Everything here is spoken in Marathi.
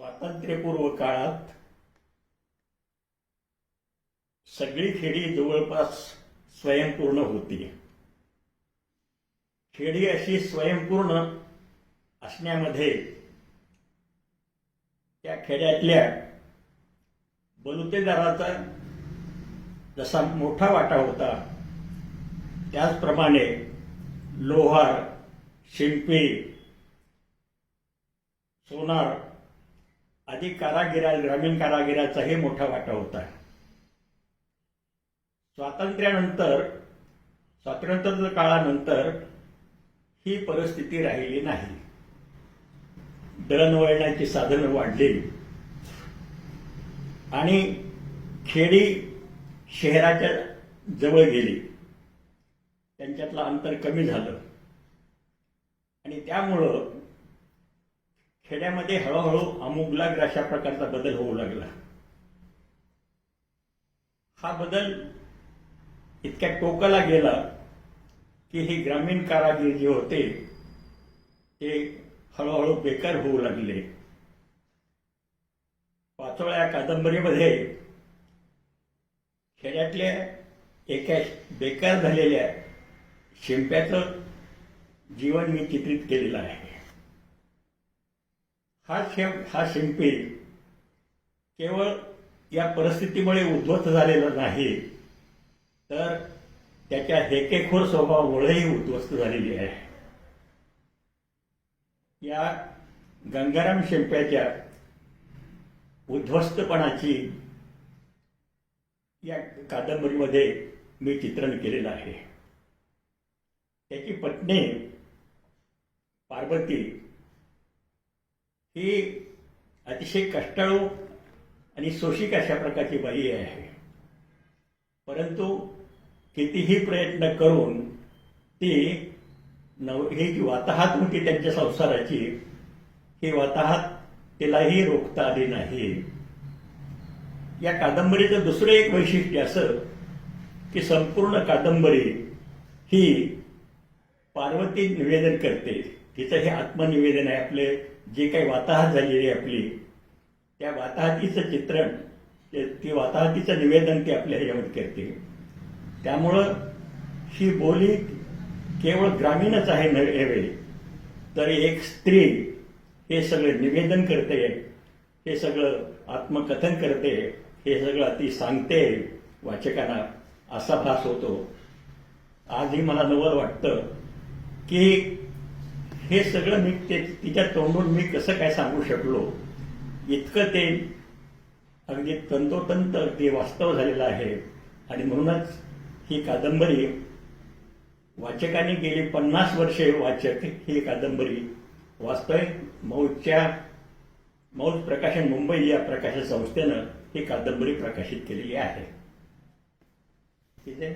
स्वातंत्र्यपूर्व काळात सगळी खेडी जवळपास स्वयंपूर्ण होती. खेडी अशी स्वयंपूर्ण असण्यामध्ये त्या खेड्यातल्या बलुतेदाराचा जसा मोठा वाटा होता त्याचप्रमाणे लोहार शिंपी सोनार आधी कारागिरा ग्रामीण कारागिराचाही मोठा वाटा होता स्वातंत्र्यानंतर स्वातंत्र्य काळानंतर ही परिस्थिती राहिली नाही. दळणवळणाची साधनं वाढली आणि खेडी शहराच्या जवळ गेली. त्यांच्यातलं अंतर कमी झालं. आणि त्यामुळं खेड्यामध्ये हळूहळू अमुगलाग अशा प्रकारचा बदल होऊ लागला. हा बदल इतक्या टोकाला गेला की हे ग्रामीण कारागीर जे होते ते हळूहळू बेकार होऊ लागले. पाचोळ्या कादंबरीमध्ये खेड्यातल्या एका बेकार झालेल्या शिंप्याचं जीवन मी चित्रित केलेलं आहे. हा शेम हा शिंपी केवळ या परिस्थितीमुळे उद्ध्वस्त झालेला नाही तर त्याच्या हेकेखोर स्वभावामुळेही उद्ध्वस्त झालेली आहे. या गंगाराम शिंप्याच्या उद्ध्वस्तपणाची या कादंबरीमध्ये मी चित्रण केलेलं आहे. त्याची पत्नी पार्वती ही अतिशय कष्टाळू आणि सोशिक अशा प्रकारची बाई आहे. परंतु कितीही प्रयत्न करून ती नव ही जी वाताहात होती त्यांच्या संसाराची ही वाताहात तिलाही रोखता आली नाही. या कादंबरीचं दुसरं एक वैशिष्ट्य असं की संपूर्ण कादंबरी ही पार्वती निवेदन करते. तिचं हे आत्मनिवेदन आहे आपले जे काही वाताहत झालेली आहे आपली. त्या वाताहतीचं चित्रण ती वाताहतीचं निवेदन ती आपल्या ह्याच्यामध्ये करते. त्यामुळं ही बोली केवळ ग्रामीणच आहे नव्हे तर एक स्त्री हे सगळं निवेदन करते हे सगळं आत्मकथन करते हे सगळं ती सांगते वाचकांना असा भास होतो. आजही मला नवल वाटतं की हे सगळं मी ते तिच्या तोंडून मी कसं काय सांगू शकलो? इतकं ते अगदी तंतोतंत अगदी वास्तव झालेलं आहे. आणि म्हणूनच ही कादंबरी वाचकाने गेली पन्नास वर्षे वाचक ही कादंबरी वास्तव मौजच्या मौज प्रकाशन मुंबई या प्रकाशन संस्थेनं ही कादंबरी प्रकाशित केलेली आहे. ठीक आहे